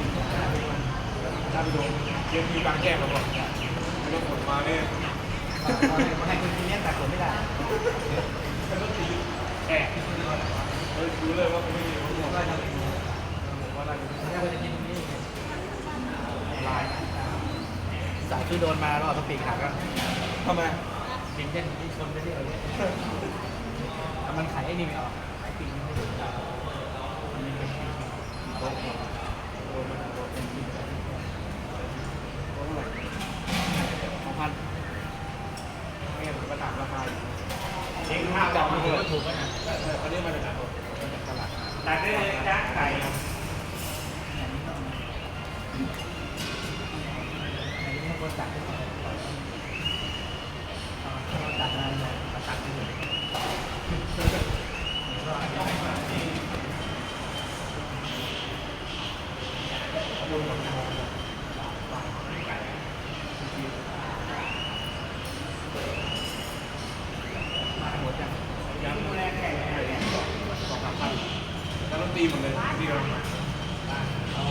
รอบโน้นอีกห้าสิบวันถ้าไปโดมเวทีกลางแจ้งเราบอกแล้วฝนมาเนี่ยให้คุณทีเนี้ตัดผมไม่ได้แอบเฮ้ยรู้เลยว่าเขาไม่มีเขาบอกก็จะผมว่าน่าจะถ้าจะกินนี่ลายสายที่โดนมาแล้วเอาสปีกหักก็ทำไมปิงเส้นที่ชนไปที่เอาเนี่ยแต่มันไขไอ้นี่ไม่ออกไขปิงไม่ได้ มันมีเป็นปิงโดนโดนมันโดนเป็นที่โดนเท่าไหร่สองพันไม่งั้นผมก็ถามราคาอยู่เองข้าวจับมันก็ถูกกันะ เอออันนี้มาจากไหนผมมาจากตลาดได้เลยจ้าไก่อันนี้คนตัดได้ก่อนตัดอะไรเนี่ยตัดได้เลยมาหมดยัง ยังดูแลแข่งสองสามพันแล้วต้องตีหมดเลยตีกัน เอา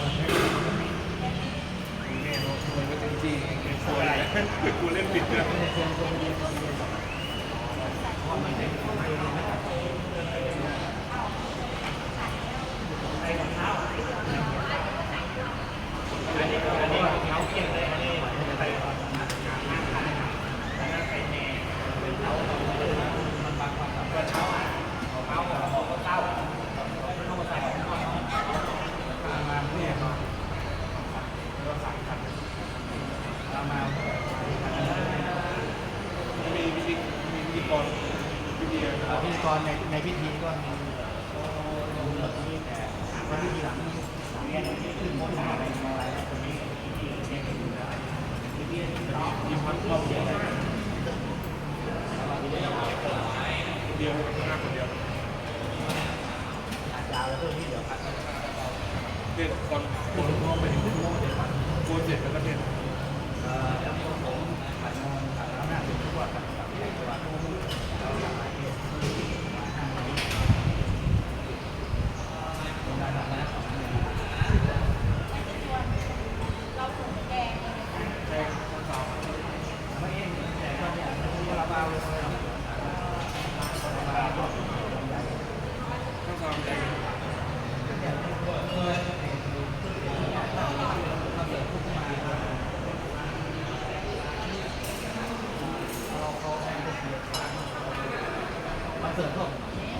แม่เราทำไมไม่จริงๆเป็นโซ่อะไรกูเล่นผิดเนี่ย เชิญชวนเรียนเรียนเพราะมันเป็นคนเรียนนะครับไอ้ของเท้าอันนี้อันนี้ของเท้าเพี้ยนเลยอันนี้ไปก่อนมันบางความกับเท้าของเท้าของเท้าไม่ต้องมาใส่ของเท้ามาเนี่ยเนาะเราใส่กันเรามา มีพิธีมีพิธีกรพิธี เอ่อพิธี กรในในพิธีก็มีแต่ว่าพิธีหลังนี่หลังเนี่ยขึ้นโมนาอะไรมาอะไรคนนี้เนี่ยก็อยู่ได้พิธีต่อทีมพันครอบครัวเข้าคนเดียว อาจารย์แล้วเรื่องนี้เดี๋ยวพัก เด็กก่อน ขึ้นโมงไปถึงขึ้นโมงเดี๋ยวพัก โกนเสร็จแล้วก็เนี่ย เอ่อแล้วก็ผมผ่านโมงผ่านแล้วหน้าถึงทุกวันกับกับที่ตัวเราหลากหลายเรื่องห้าวันนี้ผมได้รับนะสองเดือน แจ้งข้างสาว ไม่เองแต่ก็เนี่ยเราเราเอาเลยเราเราเอา ข้างสาวใจ มาเสริมพวก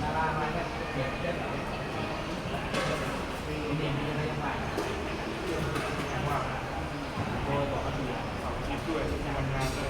นารามาเนี่ยเก็บได้แบบนี่มีอะไรบ้าง ว่าโดยบอกว่าดูสองคลิปด้วยทำงานด้วย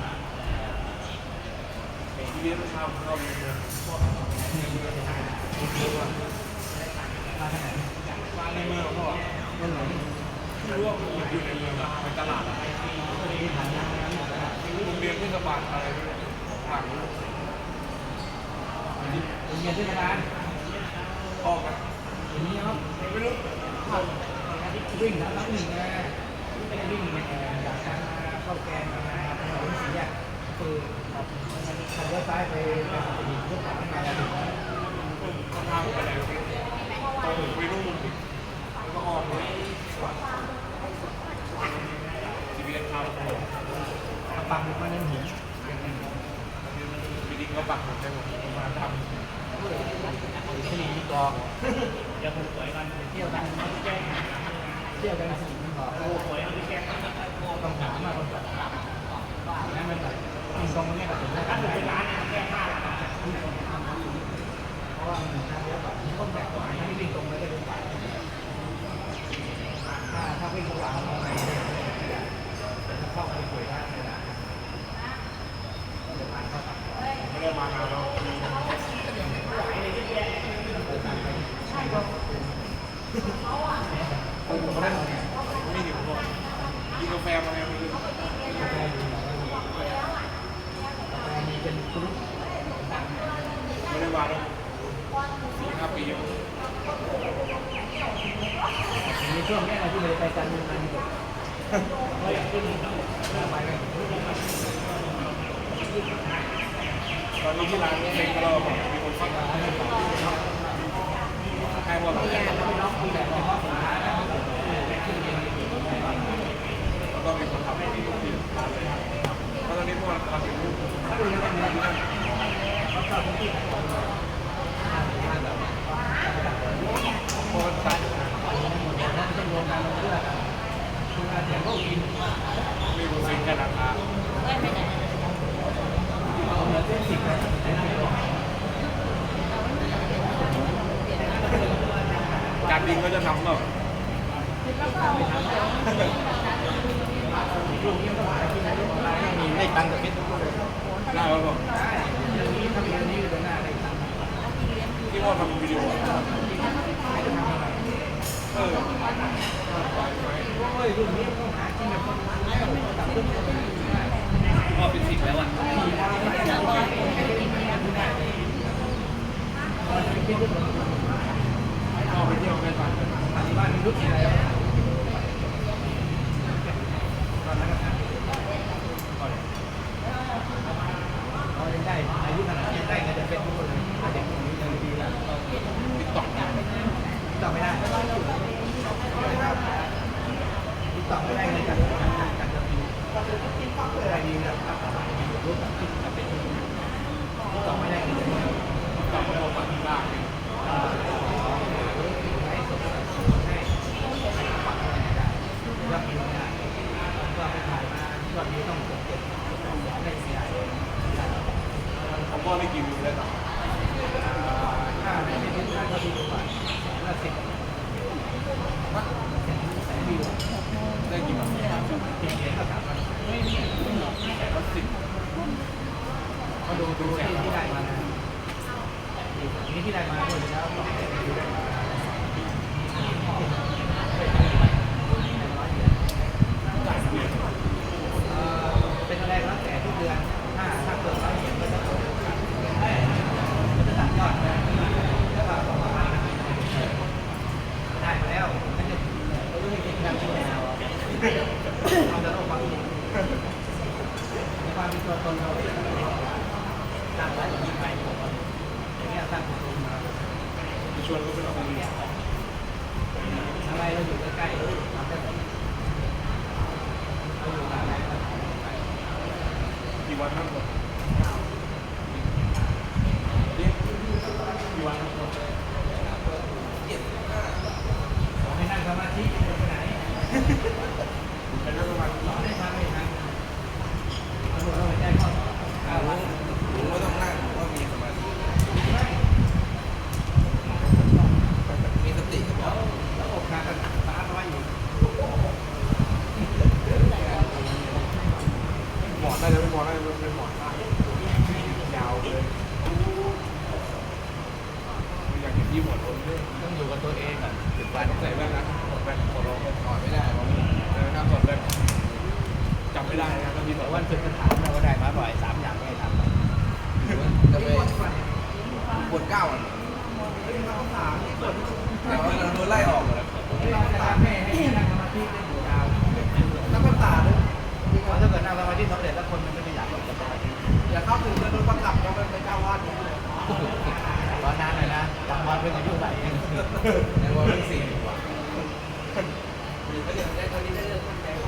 ว่าไม่ใช่เคยจัดแบบวัดเลยนะคือเราเราไม่ได้ผ่านมาเราทำงานนี้ทีนี้มันเข้าเข้าเมืองมาทางไหนมาในเมืองเขาบอกเมื่อไหร่ไม่รู้ว่ามันอยู่ในเมืองไปตลาดอะไรที่ผ่านมาแล้วโรงเรียนเทศบาลอะไรทางโรงเรียนเทศบาลออกนะอย่างนี้ครับไม่รู้วิ่งแล้วต้องวิ่งนะไม่ได้วิ่งจากทางเข้าแกนมาถนนสีแยกคือ ขับรถซ้ายไปไปสตีรถขวามาแล้วถึงก็ทางไปไหนตรงไปนู่นแล้วก็ออกเลยทีวีทาวน์กระปังมาเน้นหินวิดีก็ปักหมดได้หมดมาทที่นี่กองเดี๋ยวผมสวยกันเที่ยวกันแก้เที่ยวกันสนิทมันบอโอ้สวยเอาไปแก้ต้องถามมาคนแบบนั่นมันแบบกินตรงนี้กับถึงการเป็นร้านแก้ผ้าเพราะว่ามันทาง เยอะแบบต้นแบบตัวไหนที่วิ่งตรงไปก็เดินไปถ้าถ้าวิ่งระหว่างตรงไหนจะเข้าไปคุยได้ไม่ได้ก็จะผ่าเข้าตัดำไม่ได้มานานแล้ว ไม่ได้วางห้าปีช่วงแรกเราที่เลยไปกันมันตอนนี้ที่ร้านเป็นกระโหลกมีคนฟังร้าน สิงกันนะครับการบินก็จะทำแบบมีได้ตังค์กับเม็ดได้ครับผมที่ว่าทำวิดีโอ พ่อได้กี่วิวแล้วครับได้กี่วันไม่มีแต่ก็สิบก็ดูดูแสงที่ได้มาเนี่ยนี่ที่ได้มาหมดแล้ว วนเขาไปออกกำลังกายอะไรเราอยู่ใกล้ๆเราอยู่ใกล้ๆกี่วันครับ มีบอกว่าเคยจะถามเราว่าได้มาบ่อยสามอย่างไม่ได้ทจะไเก้าอะแต่ว่าเราโดนไล่ออกหมดแล้วำแล้วก็ตาด้วยถ้าเกิดนั่งสมาธิสำเร็จแล้วคนมันก็จะอยากออกจากสมาธิอย่าเข้าถึงโดนประกับแล้วมันไปเจ้าวาดอเอนานเลยนะตอนวันเป็นอายุเท่ไหร่ในวันที่สี่ดีกว่า หรือก็เดี๋ยวได้ตอนนี้ได้เรื่องท่านใจเข้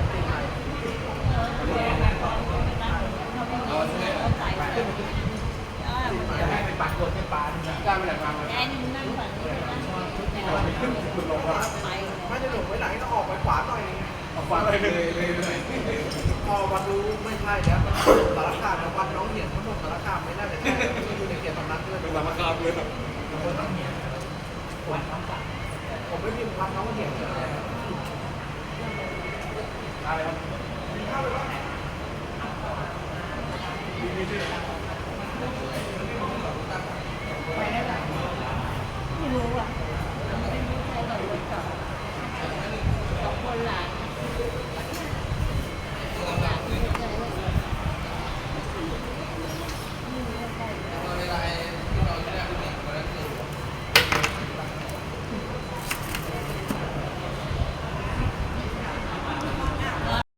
พักน้องเะไรครับมีข้าวหว่าไหนมีมีด้วย